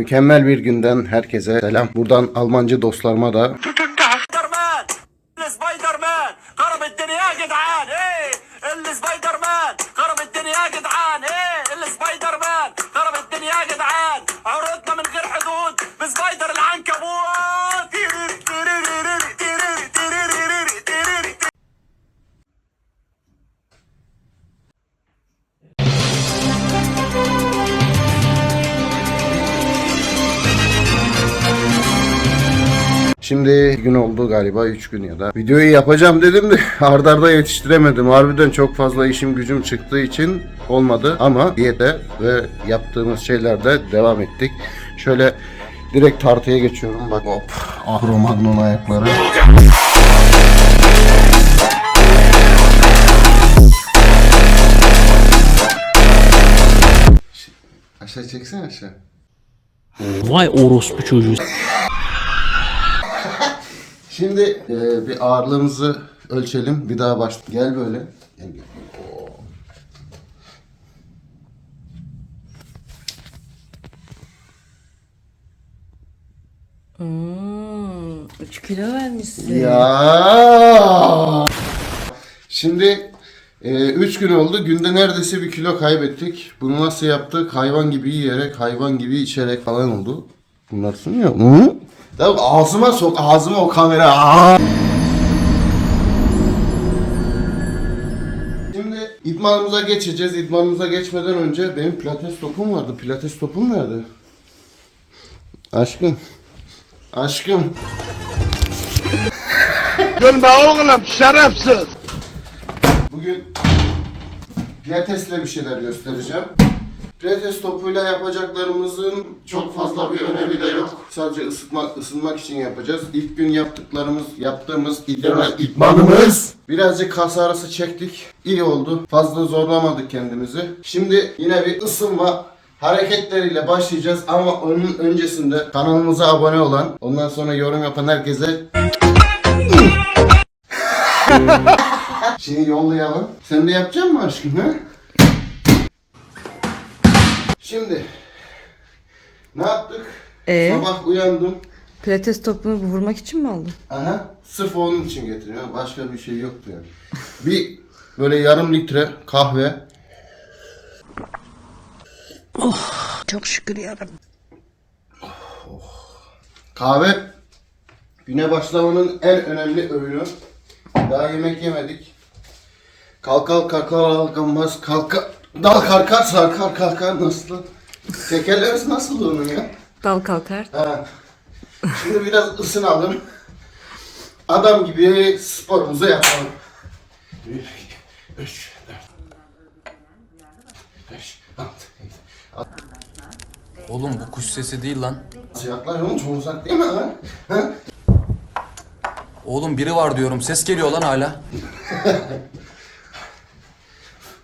Mükemmel bir günden herkese selam. Buradan Almancı dostlarıma da Şimdi gün oldu galiba 3 gün ya da. Videoyu yapacağım dedim de ardarda arda yetiştiremedim. Harbiden çok fazla işim gücüm çıktığı için olmadı. Ama diyete ve yaptığımız şeylerde devam ettik. Şöyle direkt tartıya geçiyorum. Bak hop. Agro Magnon ayakları. Aşağı çeksene aşağı. Vay orospu çocuğu. Şimdi e, bir ağırlığımızı ölçelim. Bir daha baş. Gel böyle. Gel, gel. Hmm, 3 kilo vermişsin. Ya. Şimdi 3 gün oldu. Günde neredeyse bir kilo kaybettik. Bunu nasıl yaptık? Hayvan gibi yiyerek, hayvan gibi içerek falan oldu. Bunlar sunuyor. Hı? Ya ağzıma sok, ağzıma o kamera. Aa! Şimdi idmanımıza geçeceğiz. İdmanımıza geçmeden önce benim pilates topum vardı. Pilates topum nerede? Aşkım. Aşkım. Gülme oğlum şerefsiz. Bugün pilatesle bir şeyler göstereceğim. Pilates topuyla yapacaklarımızın çok fazla bir önemi de yok. Sadece ısıtmak, ısınmak için yapacağız. İlk gün yaptıklarımız, yaptığımız idman, idmanımız. Birazcık kas ağrısı çektik. İyi oldu. Fazla zorlamadık kendimizi. Şimdi yine bir ısınma hareketleriyle başlayacağız ama onun öncesinde kanalımıza abone olan, ondan sonra yorum yapan herkese şeyi yollayalım. Sen de yapacak mısın aşkım ha? Şimdi ne yaptık? Ee? Sabah uyandım. Pilates topunu vurmak için mi aldın? Aha, sırf onun için getiriyorum. Başka bir şey yoktu yani. Bir böyle yarım litre kahve. Çok şükür yarabbim. Kahve güne başlamanın en önemli öğünü. Daha yemek yemedik. Kalkal kalkar kalkamaz kalka dal kalkar sarkar kalkar nasıl? Tekerlemesi nasıl onun ya? Dal kalkar. Ha. Şimdi biraz ısınalım. Adam gibi sporumuzu yapalım. 1, 2, 3, 4, 5, 6, Oğlum bu kuş sesi değil lan. Sıcaklar oğlum çok uzak değil mi lan? Ha? Oğlum biri var diyorum. Ses geliyor lan hala.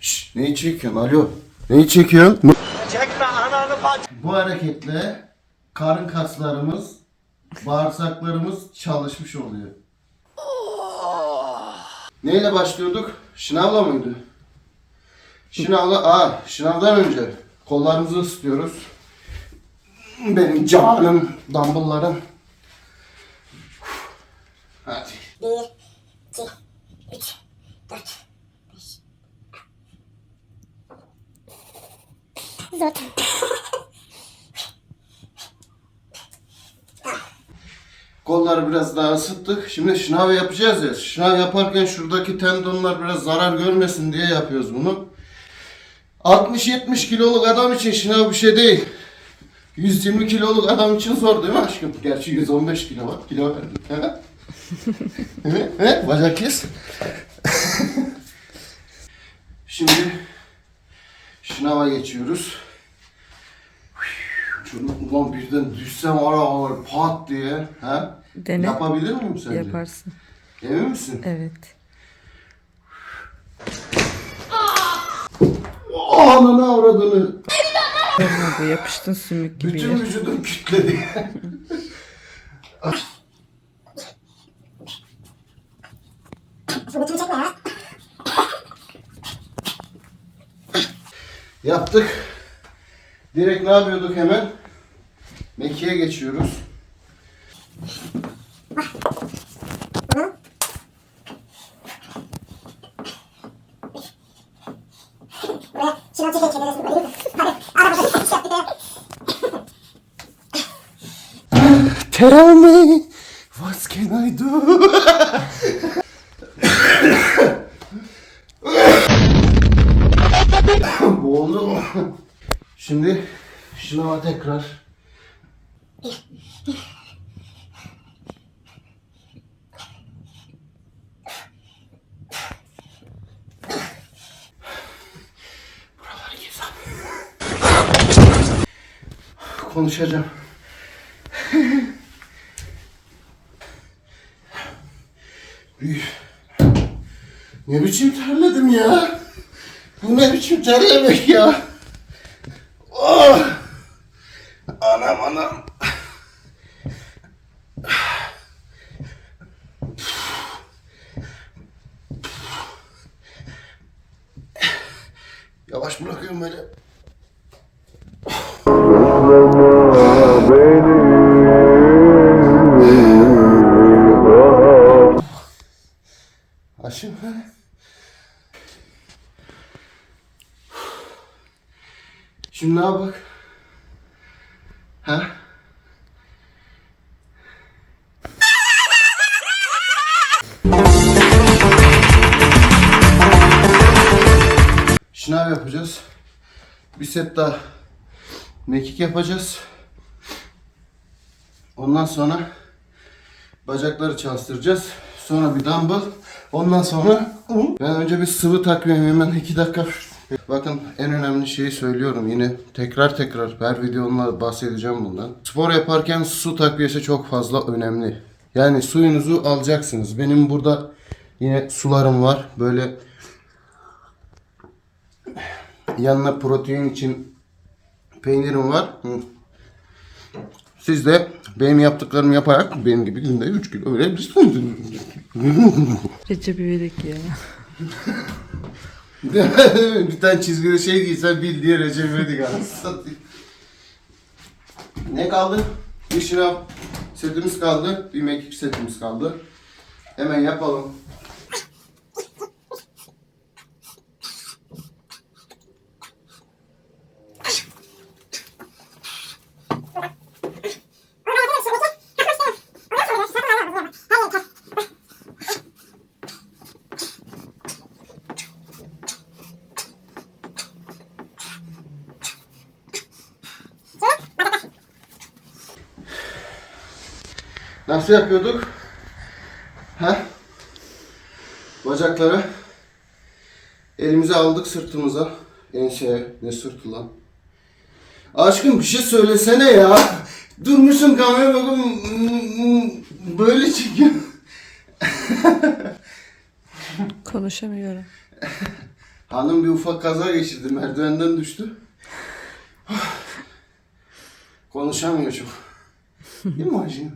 Şşş, neyi çekiyorsun? Alo. Neyi çekiyorsun? çekme ananı bacı Bu hareketle karın kaslarımız, bağırsaklarımız çalışmış oluyor. Neyle başlıyorduk? Şınavla mıydı? Şınavla, aa şınavdan önce kollarımızı ısıtıyoruz. Benim canım, dumbbelllarım. Hadi. Bir, iki, üç, dört, beş. Zor. Kolları biraz daha ısıttık. Şimdi şınav yapacağız ya. Şınav yaparken şuradaki tendonlar biraz zarar görmesin diye yapıyoruz bunu. 60-70 kiloluk adam için şınav bir şey değil. 120 kiloluk adam için zor değil mi aşkım? Gerçi 115 kilo var. Kilo verdim. He? He? He? Bacak kes. Şimdi şınava geçiyoruz. Ulan birden düşsem ara var pat diye. Ha? Dene. Yapabilir miyim sence? Yaparsın. Emin misin? Evet. Oh, ananı avradını. Olmadı. Yapıştın sümük gibi. Bütün vücudum kütledi. Yaptık. Direkt ne yapıyorduk hemen? Mekiğe geçiyoruz. Buraya şınav çekin çekeriz. Hadi. Arabada şey yaptık. Tell me what can I do? Boğuldum. Şimdi şınava tekrar. Buraları gezem. Konuşacağım. Ne biçim terledim ya? Bu ne biçim terlemek ya? Oh! Anam anam. Yavaş bırakıyorum böyle. Ne bak? Ha? Şınav yapacağız. Bir set daha mekik yapacağız. Ondan sonra bacakları çalıştıracağız. Sonra bir dumbbell. Ondan sonra ben önce bir sıvı takviye hemen iki dakika. Bakın en önemli şeyi söylüyorum yine tekrar tekrar her videomda bahsedeceğim bundan. Spor yaparken su takviyesi çok fazla önemli. Yani suyunuzu alacaksınız. Benim burada yine sularım var. Böyle yanına protein için peynirim var. Siz de benim yaptıklarımı yaparak benim gibi günde 3 kilo verebilirsiniz. Recep İvedik ya. bir tane çizgide şey giysen bil diye Recep İvedik satayım. Ne kaldı? Bir şınav setimiz kaldı. Bir mekik setimiz kaldı. Hemen yapalım. Nasıl yapıyorduk? Ha? Bacakları elimize aldık sırtımıza. Enseye. Ne sırtı lan? Aşkım bir şey söylesene ya. Durmuşsun kamera bakın böyle çekiyor. Konuşamıyorum. Hanım bir ufak kaza geçirdi. Merdivenden düştü. Konuşamıyor çok. Değil mi aşkım?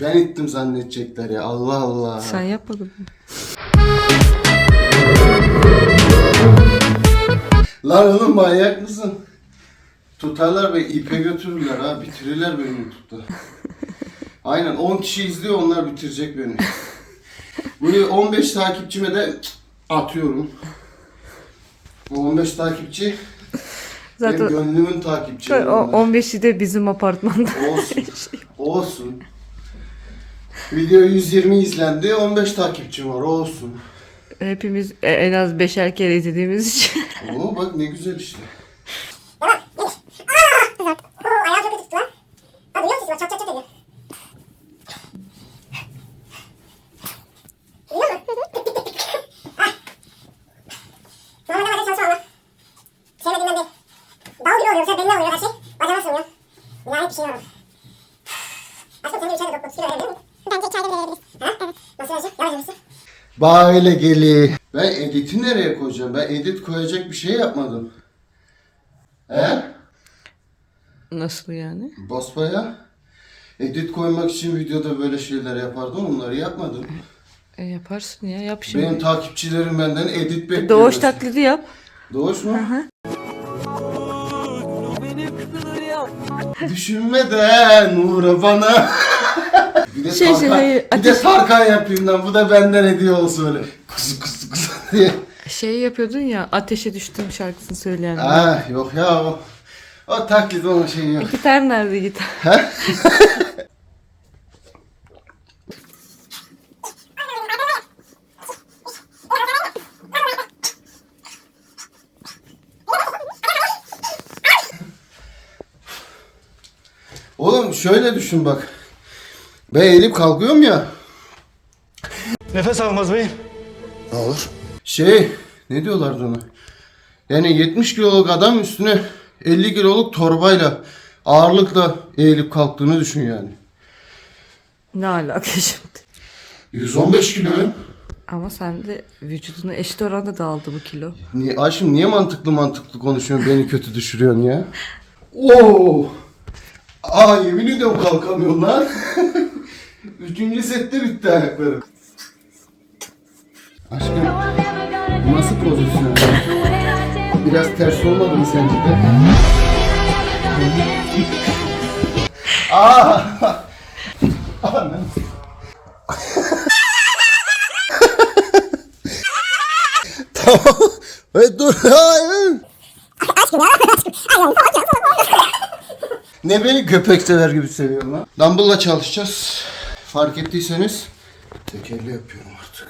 Ben ittim zannedecekler ya. Allah Allah. Sen yapmadın mı? Lan oğlum manyak mısın? Tutarlar ve ipe götürürler ha. Bitirirler beni YouTube'da. Aynen 10 kişi izliyor onlar bitirecek beni. Bunu 15 takipçime de atıyorum. Bu 15 takipçi Zaten Benim gönlümün takipçileri o, bunlar. 15'i de bizim apartmanda. Olsun. Olsun. Video 120 izlendi. 15 takipçim var. Olsun. Hepimiz e- en az 5'er kere izlediğimiz için. Oo bak ne güzel işte. Oo ayağım çok kötü tuttu lan. Ha duyuyor musun? Bak çat çat çat ediyor. Duyuyor musun? Ah. Normalde bazen çalışmam ama. Sevmediğimden değil. Dal gibi oluyor. Sen belli oluyor her şey. Bacağıma sığmıyor. Nihayet bir şey olmadı. Aşkım sen de bir çay da dök. 30 kilo verebilir miyim? Bence çayda bile verebiliriz. Ha? Evet. Yavaş yavaş. Böyle geli. Ben editi nereye koyacağım? Ben edit koyacak bir şey yapmadım. He? Nasıl yani? Basbaya. Edit koymak için videoda böyle şeyler yapardım. Onları yapmadım. E yaparsın ya yap şimdi. Benim takipçilerim benden edit bekliyor. Doğuş taklidi yap. Doğuş mu? Düşünmeden uğra bana. Bir de Şey, Tarkan, şey, bir de Tarkan yapayım lan. Bu da benden hediye olsun öyle. Kuzu kuzu kuzu diye. Şey yapıyordun ya ateşe düştüm şarkısını söyleyen. Ah yok ya o. O taklit onun şeyi yok. Gitar nerede gitar? Oğlum şöyle düşün bak. Ben eğilip kalkıyorum ya. Nefes almaz beyim. Ne olur? Şey ne diyorlardı ona? Yani 70 kiloluk adam üstüne 50 kiloluk torbayla ağırlıkla eğilip kalktığını düşün yani. Ne alaka şimdi? 115 kiloyum. Ama sen de vücuduna eşit oranda dağıldı bu kilo. Niye, Ayşim niye mantıklı mantıklı konuşuyorsun beni kötü düşürüyorsun ya? Oo! Aa yemin ediyorum kalkamıyorum lan. Üçüncü sette bitti ayaklarım. Aşkım bu nasıl pozisyon? Biraz ters olmadı mı sence de? Aa! Tamam. Evet dur. Hayır. Ne beni köpek sever gibi seviyorum lan. Dumbbell'la çalışacağız. Fark ettiyseniz tekerle yapıyorum artık.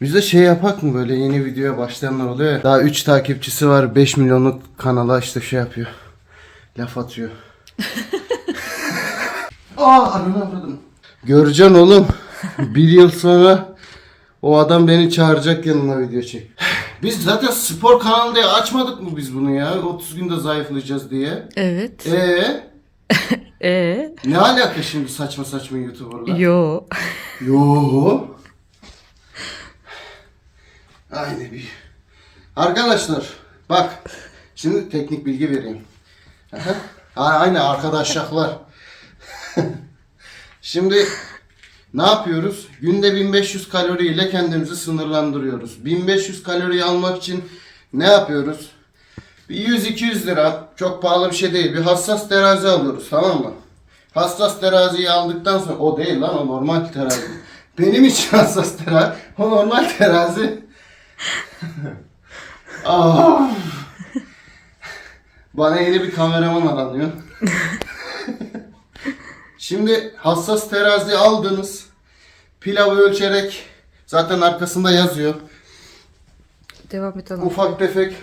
Biz de şey yapak mı böyle yeni videoya başlayanlar oluyor ya. Daha 3 takipçisi var 5 milyonluk kanala işte şey yapıyor. Laf atıyor. Aa ananı avradım. Göreceksin oğlum. Bir yıl sonra o adam beni çağıracak yanına video çek. Biz zaten spor kanalı diye açmadık mı biz bunu ya? 30 günde zayıflayacağız diye. Evet. Ee, E ne alaka şimdi saçma saçma YouTuber'lar? yo. Yo. Aynı bir. Arkadaşlar bak şimdi teknik bilgi vereyim. Aha. Aynı arkadaşlar. Şimdi ne yapıyoruz? Günde 1500 kalori ile kendimizi sınırlandırıyoruz. 1500 kaloriyi almak için ne yapıyoruz? Bir 100-200 lira çok pahalı bir şey değil. Bir hassas terazi alıyoruz tamam mı? Hassas teraziyi aldıktan sonra o değil lan o normal terazi. Benim için hassas terazi. O normal terazi. Aa. Bana yeni bir kameraman aranıyor. Şimdi hassas terazi aldınız. Pilavı ölçerek zaten arkasında yazıyor. Devam et hanım. Ufak tefek.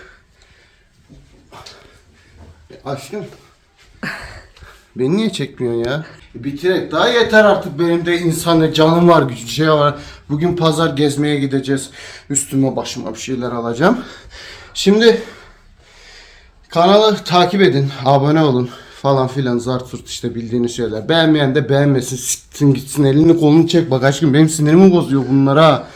Aşkım. Beni niye çekmiyorsun ya? Bitirek. Daha yeter artık benim de insan canım var, güç şey var. Bugün pazar gezmeye gideceğiz. Üstüme başıma bir şeyler alacağım. Şimdi kanalı takip edin, abone olun falan filan zart zurt işte bildiğiniz şeyler. Beğenmeyen de beğenmesin, siktin gitsin elini kolunu çek bak aşkım benim sinirimi bozuyor bunlara.